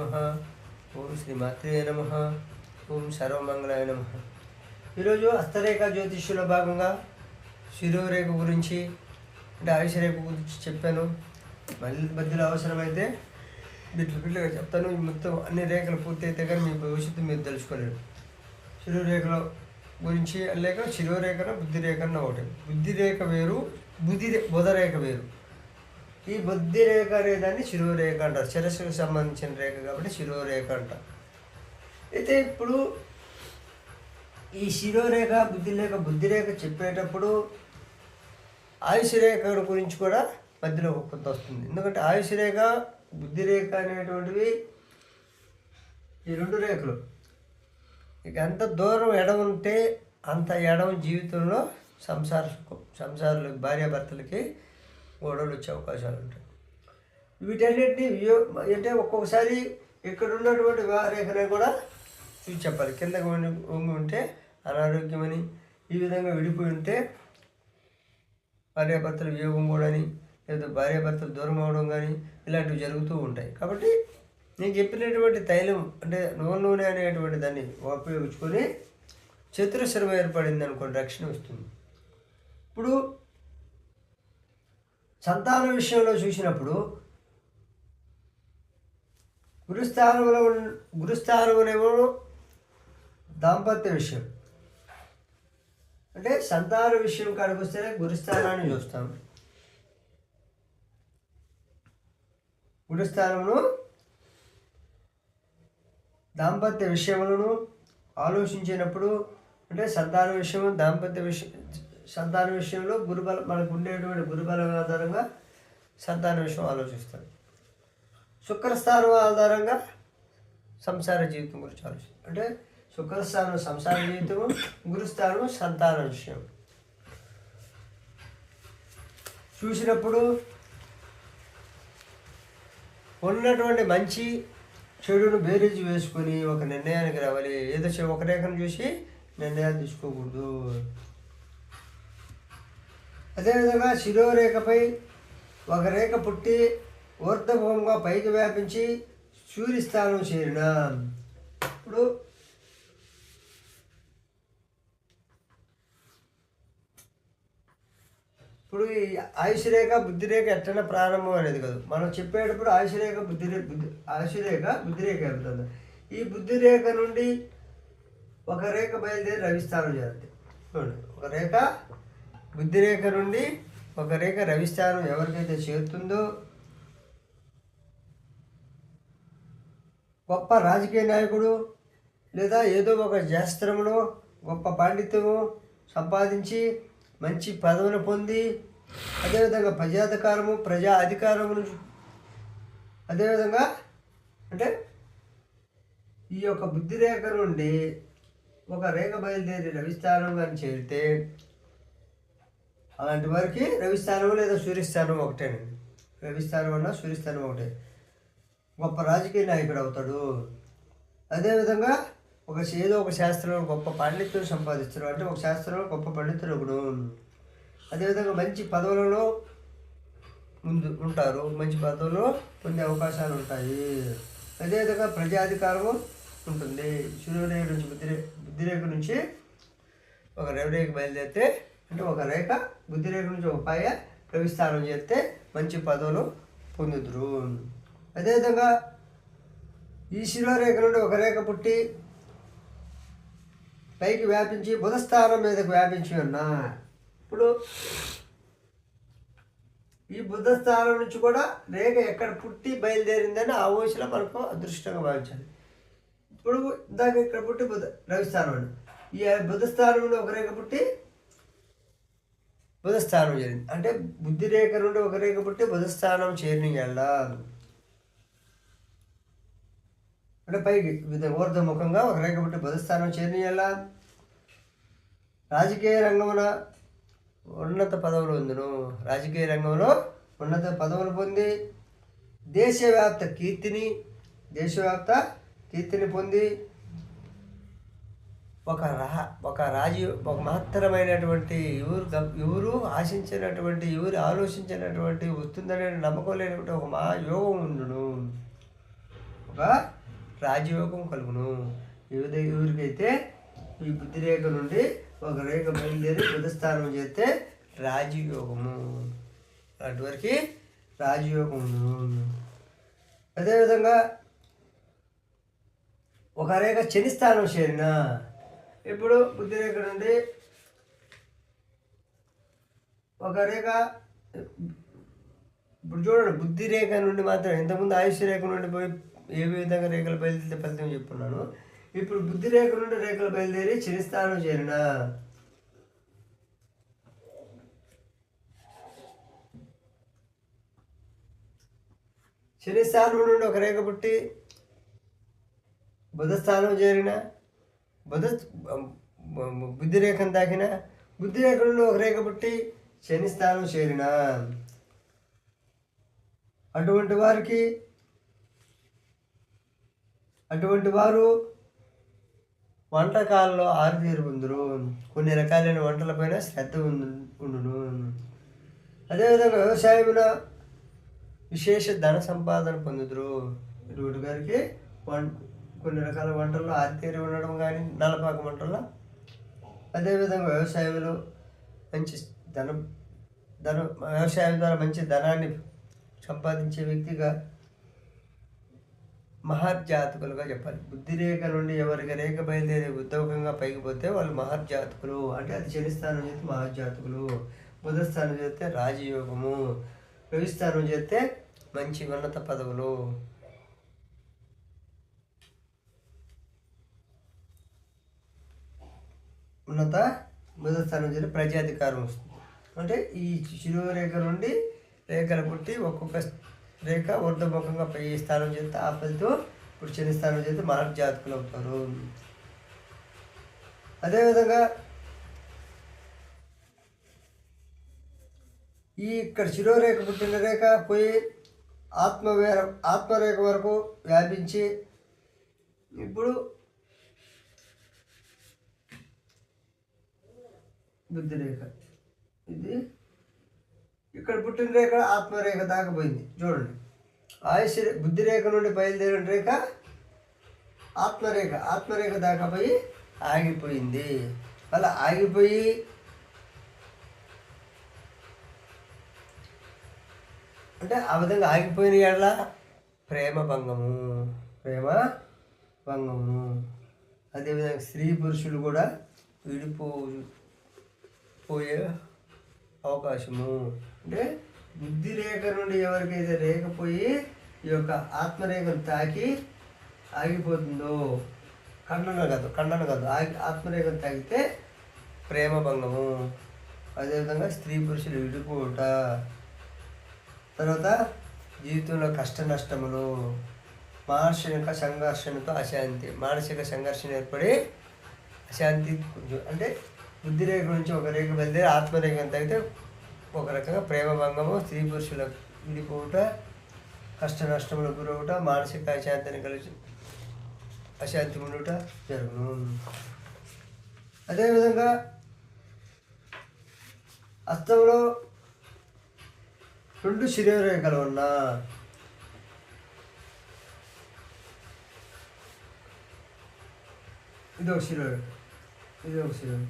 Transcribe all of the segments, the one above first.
నమ. ఓం శ్రీ మాత్రే నమ. ఓం సర్వమంగళాయ నమ. ఈరోజు హస్తరేఖ జ్యోతిష్యులో భాగంగా శిరోరేఖ గురించి అంటే ఆయుష రేఖ గురించి చెప్పాను. మళ్ళీ మధ్యలో అవసరమైతే బిట్లు బిట్లుగా చెప్తాను. మొత్తం అన్ని రేఖలు పూర్తి అయితే కానీ మీ భవిష్యత్తు మీరు తెలుసుకోలేరు. శిరోరేఖల గురించి లేక శిరోరేఖన బుద్ధిరేఖన ఒకటి. బుద్ధి రేఖ వేరు బుద్ధి బుధరేఖ వేరు. ఈ బుద్ధి రేఖ అనేదాన్ని శిరోరేఖ అంటారు. శిరస్సుకు సంబంధించిన రేఖ కాబట్టి శిరోరేఖ అంటారు. అయితే ఇప్పుడు ఈ శిరోరేఖ బుద్ధి రేఖ బుద్ధి రేఖ చెప్పేటప్పుడు ఆయుష్ రేఖ గురించి కూడా మధ్యలో కొంత వస్తుంది. ఎందుకంటే ఆయుష్ రేఖ బుద్ధి రేఖ అనేటువంటివి ఈ రెండు రేఖలు. ఇక ఎంత దూరం ఎడం ఉంటే అంత ఎడం జీవితంలో సంసార సంసారులకు సంసారాలు భార్యాభర్తలకి గొడవలు వచ్చే అవకాశాలు ఉంటాయి. వీటన్నిటిని అంటే ఒక్కొక్కసారి ఇక్కడ ఉన్నటువంటి రేఖనే కూడా చూసి చెప్పాలి. కిందకి వంగి ఉంటే అనారోగ్యమని ఈ విధంగా విడిపోయి ఉంటే భార్యాభర్తలు వియోగం కూడా అని లేదా భార్యాభర్తలు దూరం అవడం కానీ ఇలాంటివి జరుగుతూ ఉంటాయి. కాబట్టి నేను చెప్పినటువంటి తైలం అంటే నూనె నూనె అనేటువంటి దాన్ని ఉపయోగించుకొని చతురస్రం ఏర్పడింది అనుకోండి రక్షణ వస్తుంది. ఇప్పుడు సంతాన విషయంలో చూసినప్పుడు గురుస్థానంలో ఉన్న- గురుస్థానమునేమో దాంపత్య విషయం. అంటే సంతాన విషయం కాడికి గురుస్థానాన్ని చూస్తాం. గురుస్థానమును దాంపత్య విషయములను ఆలోచించినప్పుడు అంటే సంతాన విషయం దాంపత్య విషయం సంతాన విషయంలో గురుబల మనకు ఉండేటువంటి గురుబలం ఆధారంగా సంతాన విషయం ఆలోచిస్తాడు శుక్రస్థానం ఆధారంగా సంసార జీవితం గురించి ఆలోచిస్తాం అంటే శుక్రస్థానం సంసార జీవితము గురుస్థానం సంతాన విషయం. చూసినప్పుడు ఉన్నటువంటి మంచి చెడును బేరీజు వేసుకొని ఒక నిర్ణయానికి రావాలి. ఏదో ఒక రేఖను చూసి నిర్ణయాలు తీసుకోకూడదు. అదేవిధంగా శిరోరేఖపై ఒక రేఖ పుట్టి ఊర్ధముఖంగా పైకి వ్యాపించి సూర్యస్థానం చేరిన. ఇప్పుడు ఇప్పుడు ఈ ఆయుష్ రేఖ బుద్ధి రేఖ ఎట్లనే ప్రారంభం అనేది కాదు. మనం చెప్పేటప్పుడు ఆయుష్ రేఖ బుద్ధి రేఖ బుద్ధి ఆయుష్ రేఖ బుద్ధి రేఖ అవుతుంది ఈ బుద్ధి రేఖ నుండి ఒక రేఖ బయలుదేరి రవిస్థానం చేస్తుంది చూడండి. ఒక రేఖ బుద్ధి రేఖ నుండి ఒక రేఖ రవిస్థానం ఎవరికైతే చేరుతుందో గొప్ప రాజకీయ నాయకుడు లేదా ఏదో ఒక శాస్త్రంలో గొప్ప పాండిత్యము సంపాదించి మంచి పదవిని పొంది అదేవిధంగా ప్రజాధికారము ప్రజా అధికారమును అదేవిధంగా అంటే ఈ యొక్క బుద్ధి రేఖ నుండి ఒక రేఖ బయలుదేరి రవిస్థానం కానీ చేరితే అలాంటి వారికి రవిస్థానం లేదా సూర్యస్థానం ఒకటేనండి. రవిస్థానం అన్న సూర్యస్థానం ఒకటే. గొప్ప రాజకీయ నాయకుడు అవుతాడు. అదేవిధంగా ఒక ఏదో ఒక శాస్త్రంలో గొప్ప పాండిత్యం సంపాదిస్తాడు అంటే ఒక శాస్త్రంలో గొప్ప పండితుడు ఒకడు అదేవిధంగా మంచి పదవులలో ముందు ఉంటారు. మంచి పదవుల్లో పొందే అవకాశాలు ఉంటాయి. అదేవిధంగా ప్రజాధికారము ఉంటుంది. సూర్యోదయం నుంచి బుద్ధిరే బుద్ధిరేఖ నుంచి ఒక రెవరేకి బయలుదేరితే అంటే ఒక రేఖ బుద్ధి రేఖ నుంచి ఒక పాయ రవిస్థానం చేస్తే మంచి పదవులు పొందుతురు అదేవిధంగా ఈ శిరోరేఖ నుండి ఒక రేఖ పుట్టి పైకి వ్యాపించి బుధస్థానం మీదకు వ్యాపించి ఉన్నా ఇప్పుడు ఈ బుధస్థానం నుంచి కూడా రేఖ ఎక్కడ పుట్టి బయలుదేరిందని ఆ ఊసలో మనకు అదృష్టంగా భావించాలి. ఇప్పుడు ఇందాక ఇక్కడ పుట్టి బుధ రవిస్థానం అండి. ఈ బుధస్థానంలో ఒక రేఖ పుట్టి బుధస్థానం చేరింది అంటే బుద్ధి రేఖ నుండి ఒక రేఖ పుట్టి బుధస్థానం చేరిన వెళ్ళాలి అంటే పైకి ఊర్ధముఖంగా ఒక రేఖ పుట్టి బుధస్థానం చేరిన ఎలా రాజకీయ రంగమున ఉన్నత పదవులు ఉందును. రాజకీయ రంగంలో ఉన్నత పదవులు పొంది దేశవ్యాప్త కీర్తిని దేశవ్యాప్త కీర్తిని పొంది ఒక రా ఒక రాజు ఒక మహత్తరమైనటువంటి ఎవరు ఎవరు ఆశించినటువంటి ఎవరు ఆలోచించినటువంటి వస్తుందనే నమ్మకం లేనటువంటి ఒక మహాయోగం ఉండును. ఒక రాజయోగం కలుగును. వివిధ ఎవరికైతే ఈ బుద్ధి రేఖ నుండి ఒక రేఖ బయలుదేరి బుధస్థానం చేస్తే రాజయోగము. అటువరకు వరకు రాజయోగము అదేవిధంగా ఒక రేఖ శని స్థానం చేరిన ఇప్పుడు బుద్ధి రేఖ నుండి ఒక రేఖ ఇప్పుడు చూడండి బుద్ధి రేఖ నుండి మాత్రం ఇంతకుముందు ఆయుష్ రేఖ నుండి పోయి ఏ విధంగా రేఖలు బయలుదేరితే ఫలితం చెప్పున్నాను. ఇప్పుడు బుద్ధి రేఖ నుండి రేఖలు బయలుదేరి శని చేరిన. శని స్థానం నుండి ఒక రేఖ పుట్టి బుధస్థానం చేరిన. బుధ బుద్ధి రేఖను తాకిన బుద్ధి రేఖ నుండి ఒక రేఖ పుట్టి శని స్థానం చేరిన. అటువంటి వారికి అటువంటి వారు వంటకాల్లో ఆరుతీరు ఉందరు. కొన్ని రకాలైన వంటలపైన శ్రద్ధ ఉండును. అదేవిధంగా వ్యవసాయమున విశేష ధన సంపాదన పొందుదురు. ఇటువంటి గారికి వం కొన్ని రకాల వంటల్లో ఆరితేరి ఉండడం కానీ నలపాక వంటల్లో. అదేవిధంగా వ్యవసాయంలో మంచి ధనం ధనం వ్యవసాయం ద్వారా మంచి ధనాన్ని సంపాదించే వ్యక్తిగా మహర్జాతకులుగా చెప్పాలి. బుద్ధి రేఖ నుండి ఎవరికి రేఖ బయలుదేరి ఉద్యోగంగా పైకి పోతే వాళ్ళు మహర్జాతకులు. అంటే అది శనిస్థానం చేస్తే మహర్జాతకులు. బుధస్థానం చేస్తే రాజయోగము. రవిస్థానం చేస్తే మంచి ఉన్నత పదవులు. ఉన్నత మొదటి స్థానం నుంచి ప్రజాధికారం వస్తుంది. అంటే ఈ శిరోరేఖ నుండి రేఖలు పుట్టి ఒక్కొక్క రేఖ ఊర్ధముఖంగా పై స్థానం చేస్తే ఆ ఫలితం ఇప్పుడు చిన్న స్థానం చేస్తే మహర్జాతకులు అవుతారు. అదేవిధంగా ఈ ఇక్కడ శిరోరేఖ పుట్టిన రేఖ పోయి ఆత్మవేర ఆత్మరేఖ వరకు వ్యాపించి ఇప్పుడు బుద్ధి రేఖ ఇది ఇక్కడ పుట్టిన రేఖ ఆత్మరేఖ దాకా పోయింది. చూడండి. ఆయుష్ బుద్ధి రేఖ నుండి బయలుదేరిన రేఖ ఆత్మరేఖ. ఆత్మరేఖ దాకా పోయి ఆగిపోయింది. అలా ఆగిపోయి అంటే ఆ విధంగా ఆగిపోయిన ఎడల ప్రేమ భంగము. ప్రేమ భంగము. అదేవిధంగా స్త్రీ పురుషులు కూడా విడిపో పోయే అవకాశము. అంటే బుద్ధి రేఖ నుండి ఎవరికైతే రేఖపోయి ఈ యొక్క ఆత్మరేఖను తాకి ఆగిపోతుందో ఖండన కాదు ఖండన కాదు. ఆగి ఆత్మరేఖను తాకితే ప్రేమ భంగము. అదేవిధంగా స్త్రీ పురుషులు విడిపోట తర్వాత జీవితంలో కష్ట నష్టములు మానసిక సంఘర్షణతో అశాంతి మానసిక సంఘర్షణ ఏర్పడి అశాంతి అంటే బుద్ధి రేఖ నుంచి ఒక రేఖ బయలుదేరి ఆత్మరేఖను తగ్గితే ఒక రకంగా ప్రేమ భంగము స్త్రీ పురుషుల విడిపోవుట కష్ట నష్టములకు గురవుట మానసిక అశాంతిని కలిసి అశాంతి ఉండుట జరుగును. అదేవిధంగా అస్తంలో రెండు శిరోరేఖలు ఉన్నా ఇది ఒక శిరోరేఖ ఇది ఒక శిరోరేఖ.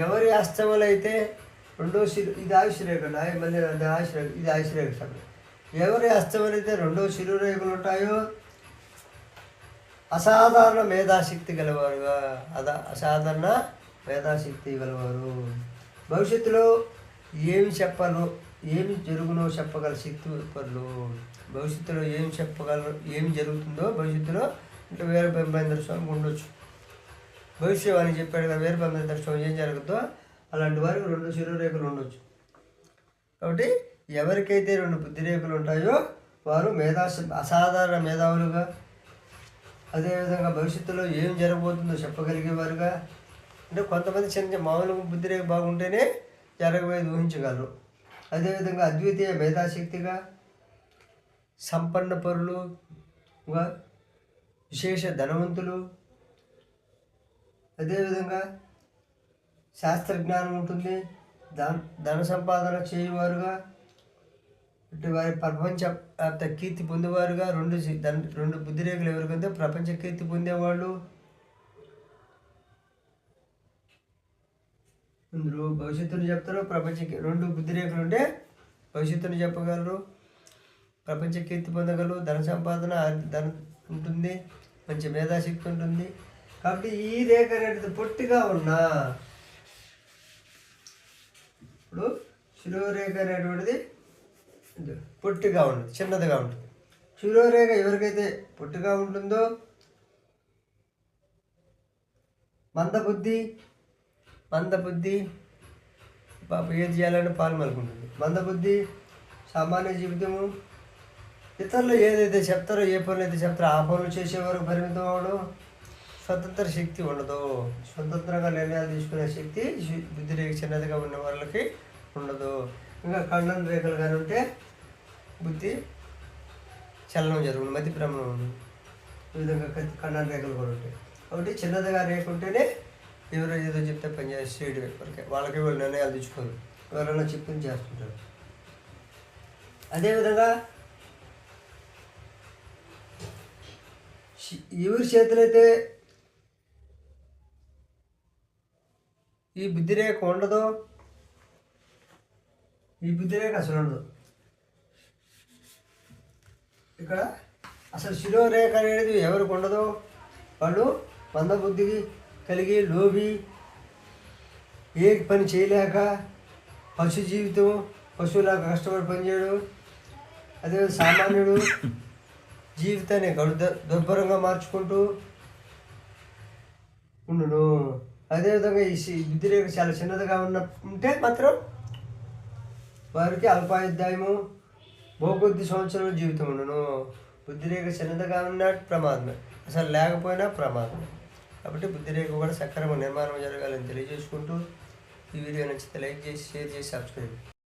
ఎవరి అస్తములు అయితే రెండో శిరో ఇది ఆయుషరేఖ మళ్ళీ అది ఆయుషరేఖ ఇది ఆయుషరేఖ సమయం ఎవరి అస్తములు అయితే రెండో శిరోరేఖలు ఉంటాయో అసాధారణ మేధాశక్తి గలవారుగా అద అసాధారణ మేధాశక్తి గలవారు. భవిష్యత్తులో ఏమి చెప్పను ఏమి జరుగునో చెప్పగల శక్తి పనులు భవిష్యత్తులో ఏమి చెప్పగలరు ఏమి జరుగుతుందో భవిష్యత్తులో అంటే వేరే బ్రహ్మేంద్ర స్వామి ఉండొచ్చు. భవిష్యవాణి చెప్పాడు కదా వేరే బెంబేంద్ర ఏం జరుగుతుందో అలాంటి వారికి రెండు శిరోరేఖలు ఉండొచ్చు. కాబట్టి ఎవరికైతే రెండు బుద్ధిరేఖలు ఉంటాయో వారు మేధా అసాధారణ మేధావులుగా అదేవిధంగా భవిష్యత్తులో ఏం జరగబోతుందో చెప్పగలిగేవారుగా. అంటే కొంతమంది చిన్న చిన్న మామూలుగా బుద్ధిరేఖ బాగుంటేనే జరగబోయేది ఊహించగలరు. అదేవిధంగా అద్వితీయ మేధాశక్తిగా సంపన్న పరులుగా విశేష ధనవంతులు అదేవిధంగా శాస్త్రజ్ఞానం ఉంటుంది ధన ధన సంపాదన చేయువారుగా ఇటు వారి ప్రపంచ వ్యాప్త కీర్తి పొందేవారుగా రెండు రెండు బుద్ధి రేఖలు ఎవరికంటే ప్రపంచ కీర్తి పొందేవాళ్ళు. ఇందులో భవిష్యత్తును చెప్తారు ప్రపంచ రెండు బుద్ధి రేఖలు ఉంటే భవిష్యత్తును చెప్పగలరు. ప్రపంచ కీర్తి పొందగలరు ధన సంపాదన ధన ఉంటుంది మంచి మేధాశక్తి ఉంటుంది. కాబట్టి ఈ రేఖ అనేది పొట్టిగా ఉన్నా ఇప్పుడు శిరోరేఖ అనేటువంటిది పొట్టిగా ఉంటుంది చిన్నదిగా ఉంటుంది. శిరోరేఖ ఎవరికైతే పొట్టిగా ఉంటుందో మందబుద్ధి మందబుద్ధి పాప ఏది చేయాలంటే పాల్మలుకుంటుంది మందబుద్ధి సామాన్య జీవితము ఇతరులు ఏదైతే చెప్తారో ఏ పనులు అయితే చెప్తారో ఆ పనులు చేసే వరకు పరిమితం అవడం స్వతంత్ర శక్తి ఉండదు. స్వతంత్రంగా నిర్ణయాలు తీసుకునే శక్తి బుద్ధి రేఖ చిన్నదిగా ఉన్న వాళ్ళకి ఉండదు. ఇంకా ఖండన రేఖలు కానీ ఉంటే బుద్ధి చలనం జరుగుతుంది మతి భ్రమణం ఉంది. ఈ విధంగా ఖండన రేఖలు కూడా ఉంటాయి. కాబట్టి చిన్నదిగా రేఖ ఉంటేనే ఎవరో ఏదో చెప్తే పని చేస్తే వరకే వాళ్ళకి వాళ్ళు నిర్ణయాలు తీసుకోరు ఎవరైనా చెప్పింది చేస్తుంటారు. అదేవిధంగా ఎవరి చేతులైతే ఈ బుద్ధిరేఖ రేఖ ఈ బుద్ధి రేఖ అసలు ఉండదు. ఇక్కడ అసలు శిరోరేఖ అనేది ఎవరికి ఉండదు? వాళ్ళు మందబుద్ధి కలిగి లోబి ఏ పని చేయలేక పశు జీవితం పశువులాగా కష్టపడి పనిచేయడు. అదే సామాన్యుడు జీవితాన్ని గడు దుర్భరంగా మార్చుకుంటూ ఉండును. అదేవిధంగా ఈ సి- చాలా చిన్నదిగా ఉన్న ఉంటే మాత్రం వారికి అల్పాయుద్ధాయము బహుకొద్ది సంవత్సరం జీవితం ఉండను బుద్ధిరేఖ చిన్నదిగా ఉన్న ప్రమాదమే. అసలు లేకపోయినా ప్రమాదమే. కాబట్టి బుద్ధిరేఖ కూడా సక్రమ నిర్మాణం జరగాలని తెలియజేసుకుంటూ ఈ వీడియో నచ్చితే లైక్ చేసి షేర్ చేసి సబ్స్క్రైబ్